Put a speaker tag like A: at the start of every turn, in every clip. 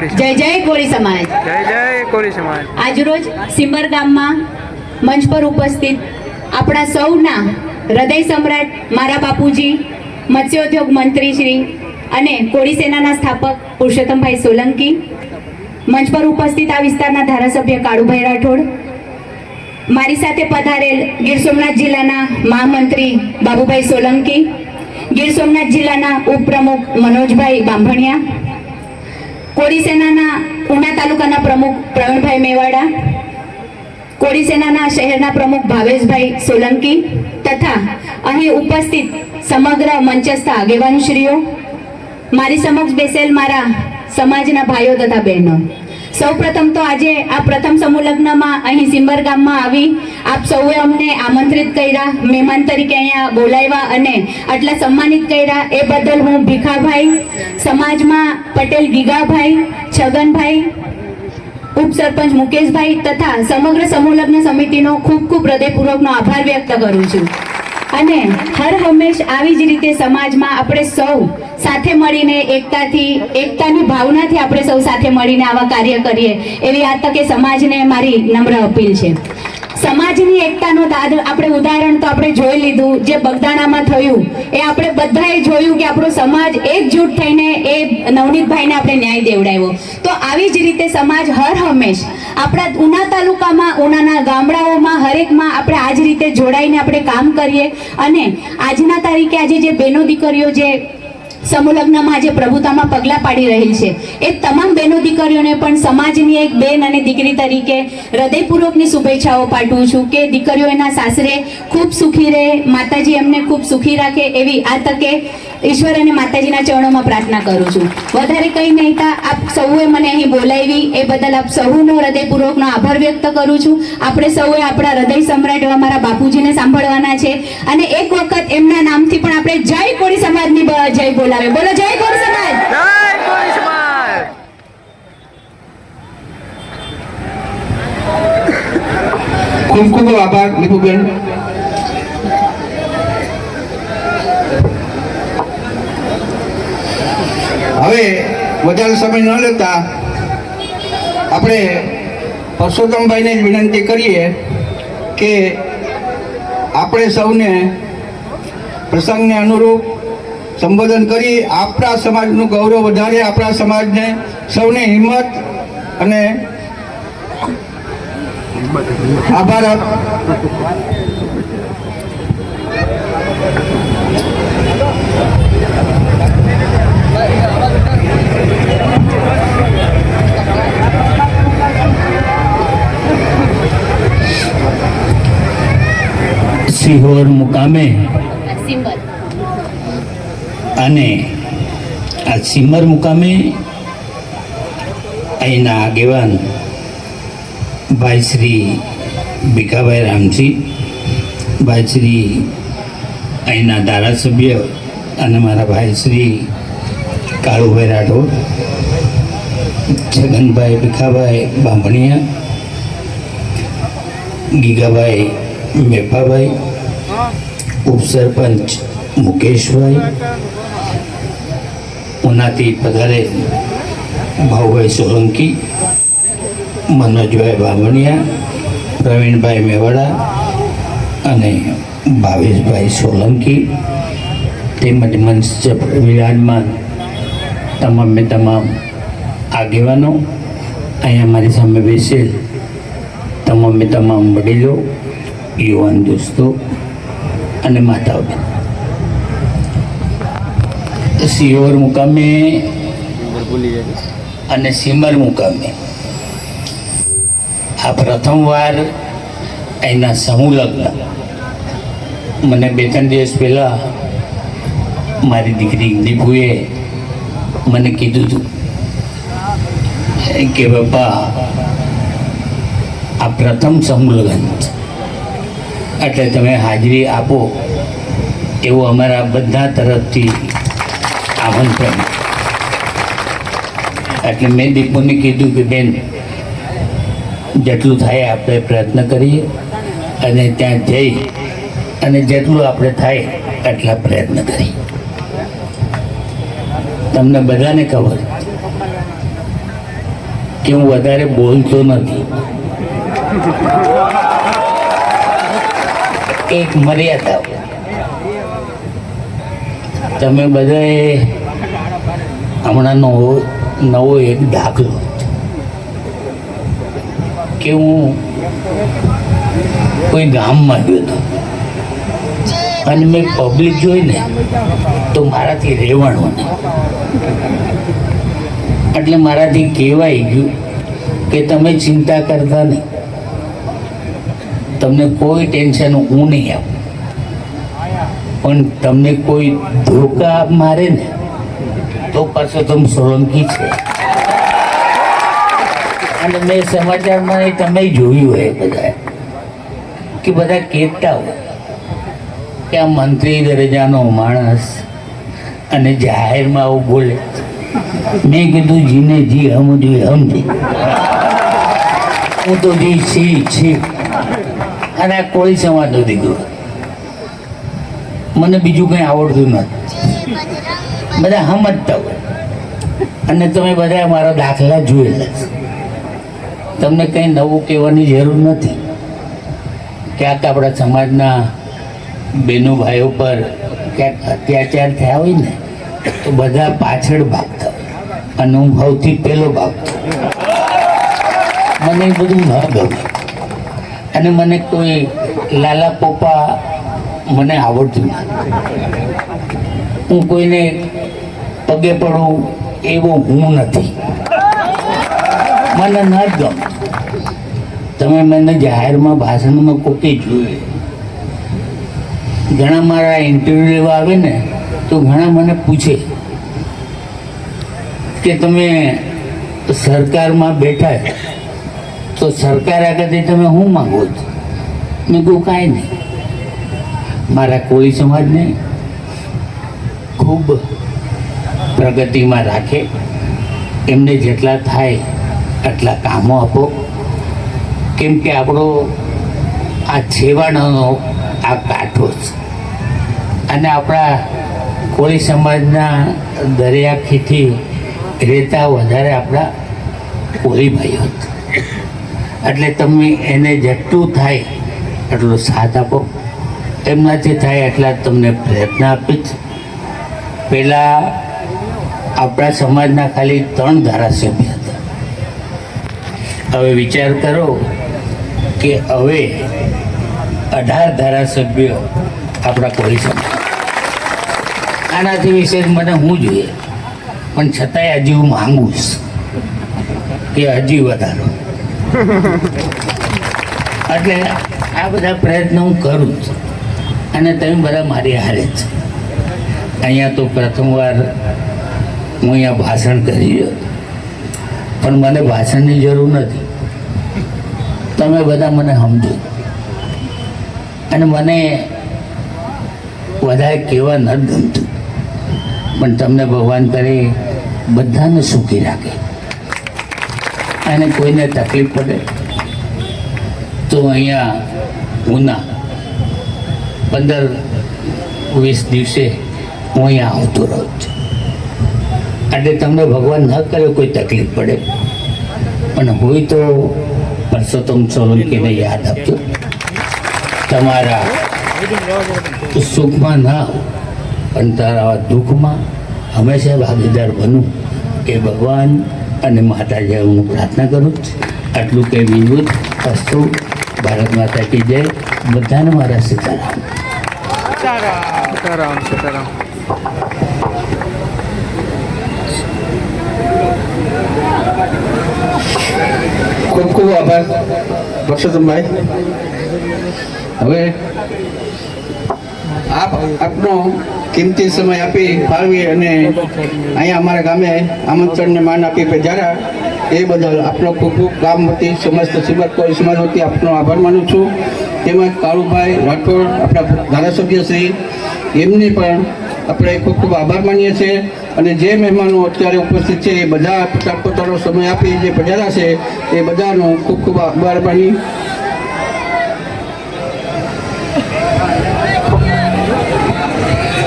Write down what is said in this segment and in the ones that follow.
A: કોળી
B: જય જય કોળી સમાજ.
A: જય જય કોળી સમાજ.
B: આજરોજ સિમર ગામમાં મંચ પર ઉપસ્થિત આપણા સૌના હૃદય સમ્રાટ મારા બાપુજી મત્સ્યોદ્યોગ મંત્રી શ્રી અને કોળી સેનાના સ્થાપક પુરુષોત્તમભાઈ સોલંકી મંચ પર ઉપસ્થિત આ વિસ્તારના ધારાસભ્ય કાળુભાઈ રાઠોડ મારી સાથે પધારેલ ગીર સોમનાથ જિલ્લાના મહામંત્રી બાબુભાઈ સોલંકી ગીર સોમનાથ જિલ્લાના ઉપપ્રમુખ મનોજભાઈ બાંભણિયા કોળી સેનાના ઉના તાલુકાના પ્રમુખ પ્રવીણભાઈ મેવાડા કોડી સેનાના શહેરના પ્રમુખ ભાવેશભાઈ સોલંકી તથા અહીં ઉપસ્થિત સમગ્ર મંચસ્થ આગેવાનશ્રીઓ, મારી સમક્ષ બેસેલ મારા સમાજના ભાઈઓ તથા બહેનો. સૌપ્રથમ તો આજે આ પ્રથમ સમૂહ લગ્નમાં અહીં સિંબર ગામમાં આવી આપ સૌએ અમને આમંત્રિત કર્યા, મહેમાન તરીકે અહીંયા બોલાવ્યા અને આટલા સન્માનિત કર્યા. એ બદલ હું ભીખાભાઈ, સમાજમાં પટેલ ગીગાભાઈ, છગનભાઈ, ઉપસરપંચ મુકેશભાઈ તથા સમગ્ર સમૂહ સમિતિનો ખૂબ ખૂબ હૃદયપૂર્વકનો આભાર વ્યક્ત કરું છું. અને હર હંમેશ આવી જ રીતે સમાજમાં આપણે સૌ સાથે મળીને એકતાથી, એકતાની ભાવનાથી આપણે સૌ સાથે મળીને આવા કાર્ય કરીએ. એવી આ તકે સમાજને મારી નમ્ર અપીલ છે. સમાજની એકતાનો દાદ આપણે ઉદાહરણ તો આપણે જોઈ લીધું, જે બગદાણામાં થયું, એ આપણે બધાએ જોયું કે આપણો સમાજ એકજૂટ થઈને એ નવનીતભાઈને આપણે ન્યાય દેવડાવ્યો. તો આવી જ રીતે સમાજ હર હંમેશ આપણા ઉના તાલુકામાં, ઉનાના ગામડાઓમાં, હરેકમાં આપણે આ જ રીતે જોડાઈને આપણે કામ કરીએ. અને આજના તારીખે આજે જે બહેનો દીકરીઓ જે સમૂહ જે પ્રભુતામાં પગલાં પાડી રહી છે. એ તમામ બહેનો દીકરીઓને પણ સમાજની એક બેન અને દીકરી તરીકે હૃદયપૂર્વકની શુભેચ્છાઓ પાઠવું છું કે દીકરીઓ એના સાસરે ખૂબ સુખી રહે, માતાજી એમને ખૂબ સુખી રાખે એવી આ તકે ઈશ્વર અને માતાજીના ચરણોમાં પ્રાર્થના કરું છું. વધારે કંઈ નહીં તા આપ સૌએ મને અહીં બોલાવી એ બદલ આપ સૌનો હૃદયપૂર્વકનો આભાર વ્યક્ત કરું છું. આપણે સૌએ આપણા હૃદય સમ્રાટ એવા મારા બાપુજીને સાંભળવાના છે. અને એક વખત એમના નામથી પણ આપણે જય કોળી સમાજની જય બોલાવે. બોલો જય સમાજ!
A: જય કોળી સમાજ!
C: ખૂબ ખૂબ આભાર લીપુબેન હવે વધારે સમય ન લેતા આપણે પરસોત્તમભાઈને જ વિનંતી કરીએ કે આપણે સૌને પ્રસંગને અનુરૂપ સંબોધન કરી આપણા સમાજનું ગૌરવ વધારે, આપણા સમાજને સૌને હિંમત અને આભાર
D: સિહોર મુકામે અને આ સિમર મુકામે અહીંના આગેવાન ભાઈ શ્રી ભીખાભાઈ રામજી ભાઈ શ્રી અહીંના ધારાસભ્ય અને મારા ભાઈ શ્રી કાળુભાઈ રાઠોડ છગનભાઈ ભીખાભાઈ બાંભણિયા, ગીગાભાઈ મેફાભાઈ, ઉપસરપંચ મુકેશભાઈ, ઉનાથી પધારે ભાઉભાઈ સોલંકી, મનોજભાઈ બામણિયા પ્રવીણભાઈ મેવાડા અને ભાવેશભાઈ સોલંકી, તેમજ મંચ વિરાજમાન તમામે તમામ આગેવાનો અહીંયા મારી સામે બેસેલ. તમામે તમામ વડીલો, યુવાન દોસ્તો અને માતાઓ સિયોર મુકામે અને સિમર મુકામે આ પ્રથમવાર અહીંના સમૂહ લગ્ન. મને બે ત્રણ દિવસ પહેલાં મારી દીકરી દીપુએ મને કીધું હતું કે બાપા, આ પ્રથમ સમૂહલગ્ન એટલે તમે હાજરી આપો એવું અમારા બધા તરફથી આમંત્રણ એટલે મેં દીપુને કીધું કે બેન, જેટલું થાય આપણે પ્રયત્ન કરીએ અને ત્યાં જઈ અને જેટલું આપણે થાય એટલા પ્રયત્ન કરીએ. તમને બધાને ખબર કે હું વધારે બોલતો નથી. એક મર્યાદા. તમે બધાએ હમણાં નવો નવો એક દાખલો. કે હું કોઈ ગામમાં ગયો હતો. અને મેં પબ્લિક જોઈને તો મારાથી રહેવાનું એટલે મારાથી કહેવાય ગયું કે તમે ચિંતા કરતા નહીં. તમને કોઈ ટેન્શન હું નહીં આપું. પણ તમને કોઈ ધોકા મારે ને, તો પરસોત્તમ સોલંકી છે. અને મેં સમાચારમાં તમે જોયું હોય બધા કે બધા કહેતા હોય. કે આ મંત્રી દરજાનો માણસ અને જાહેરમાં આવું બોલે. મેં કીધું, જીને જી સમજ્યું સમજી હું તો જી છી છી. અને આ કોળી સમાજનો દીકરો. મને બીજું કંઈ આવડતું નથી. બધા સમજતા હોય. અને તમે બધા મારા દાખલા જોયેલા તમને કંઈ નવું કહેવાની જરૂર નથી. ક્યાંક આપણા સમાજના બહેનો ભાઈઓ પર ક્યાંક અત્યાચાર થયા હોય ને, તો બધા પાછળ ભાગતા. અને હું સૌથી પહેલો ભાગતો. મને બધું ન ગમે. અને મને કોઈ લાલા પોપા મને આવડતું ના હું કોઈને પગે પડું એવો હું નથી. મને ન ગમે. તમે મને જાહેરમાં ભાષણમાં કોકે જોયું? ઘણા મારા ઇન્ટરવ્યૂ લેવા આવે ને, તો ઘણા મને પૂછે કે તમે સરકારમાં બેઠા તો સરકાર આગળથી તમે શું માગો છો? મેં કહું, કાંઈ નહીં. મારા કોળી સમાજને ખૂબ પ્રગતિમાં રાખે. એમને જેટલા થાય આટલા કામો આપો. કેમ કે આપણો આ છેવાડાનો આ કાંઠો છે. અને આપણા કોળી સમાજના દરિયાખીથી રહેતા વધારે આપણા કોળી ભાઈઓ. એટલે તમે એને જેટલું થાય એટલો સાથ આપો. એમનાથી થાય એટલા તમને પ્રયત્ન આપીશ. પહેલાં આપણા સમાજના ખાલી ત્રણ ધારાસભ્ય હતા. હવે વિચાર કરો કે હવે અઢાર ધારાસભ્યો આપણા કોળી સમાજ આનાથી વિશેષ મને હું જોઈએ? પણ છતાંય હજી હું માંગુ કે હજી વધારો. એટલે આ બધા પ્રયત્નો હું કરું જ અને તમે બધા મારી હારે જ. અહીંયા તો પ્રથમવાર હું અહીંયા ભાષણ કરી રહ્યો. પણ મને ભાષણની જરૂર નથી. તમે બધા મને સમજો. અને મને વધારે કહેવા ન ગમતું પણ તમને ભગવાન કરે, બધાને સુખી રાખે. અને કોઈને તકલીફ પડે, તો અહીંયા ઉના, પંદર વીસ દિવસે હું અહીંયા આવતો રહું છું. એટલે તમને ભગવાન ન કરે, કોઈ તકલીફ પડે. પણ હોય તો પરસોત્તમ સોલંકીને યાદ આપજો. તમારા સુખમાં ના હો પણ તારા દુઃખમાં હંમેશા ભાગીદાર બનું કે ભગવાન અને માતાજી હું પ્રાર્થના કરું છું. આટલું કે વિનોદ અસ્તુ ભારત માતા કી જય બધાને મારા સીતારામ.
A: સીતારામ સીતારામ.
C: ખૂબ ખૂબ આભાર. પરસોત્તમભાઈ હવે આપ આપનો કિંમતી સમય આપી ફાળવી અને અહીંયા અમારા ગામે આમંત્રણને માન આપી પધાર્યા એ બદલ આપનો ખૂબ ખૂબ ગામ વતી સમસ્ત સિબત કોઈ સમાજ વતી આપનો આભાર માનું છું. તેમજ કાળુભાઈ રાઠોડ, આપણા ધારાસભ્ય શ્રી, એમની પણ આપણે ખૂબ ખૂબ આભાર માનીએ છીએ. અને જે મહેમાનો અત્યારે ઉપસ્થિત છે, એ બધા પોતા- પોતાનો સમય આપી જે પધાર્યા છે, એ બધાનો ખૂબ ખૂબ આભાર માની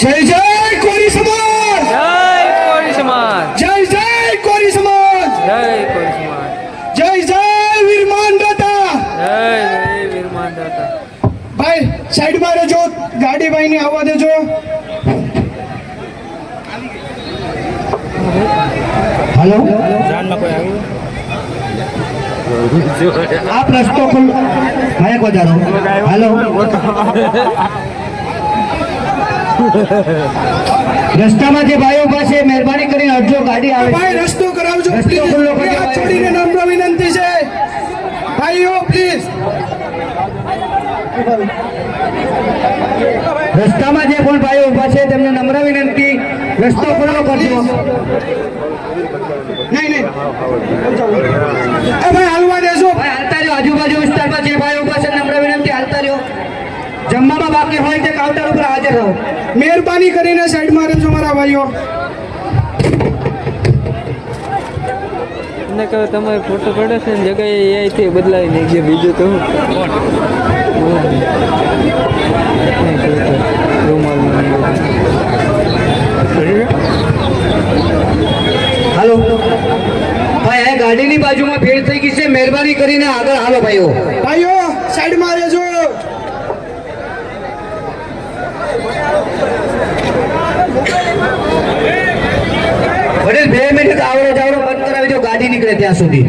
E: જય જય કોરી સમાજ!
A: જય કોરી સમાજ!
E: જય જય કોરી સમાજ!
A: જય કોરી સમાજ!
E: જય જય વીરમાન દાતા!
A: જય જય વીરમાન દાતા!
E: ભાઈ સાઈડમાં રહેજો ગાડી ભાઈ ને આવવા દેજો.
F: હેલો? જાનમાં કોઈ આવ્યું આપ રસ્તો ખુલ ભાઈ કો જા હેલો? રસ્તામાં જે ભાઈઓ ઊભા છે મહેરબાની કરીને અડજો ગાડી આવે
E: ભાઈ રસ્તો કરાવજો
F: રસ્તો ખુલ્લો કરી
E: હાથ છોડીને નમ્ર વિનંતી છે. ભાઈઓ પ્લીઝ
F: રસ્તામાં જે પણ ભાઈઓ ઊભા છે તેમને નમ્ર વિનંતી રસ્તો ખુલ્લો કરજો.
E: નહીં નહીં. એ ભાઈ હાલવા દેજો.
F: ભાઈ હાલતા જો આજુબાજુ વિસ્તારમાં જે ભાઈઓ ઊભા છે નમ્ર વિનંતી હાલતા રહ્યો જમવામાં બાકી હોય તે કાઉન્ટર ઉપર હાજર રહો.
E: મહેરબાની કરીને સાઈડમાં રહેજો મારા ભાઈઓ.
A: ને કહે તમારે ફોટો પડે છે ને જગ્યાએ અહીંથી બદલાવી નહીં ગયા બીજું તો
F: હાલો. ભાઈ આ ગાડીની બાજુમાં ભીડ થઈ ગઈ છે. મહેરબાની કરીને આગળ હાલો ભાઈઓ.
E: ભાઈઓ સાઈડમાં રહેજો
F: વડીલ બે મિનિટ આવડો જાવડો બંધ કરાવી દો ગાડી નીકળે ત્યાં સુધી.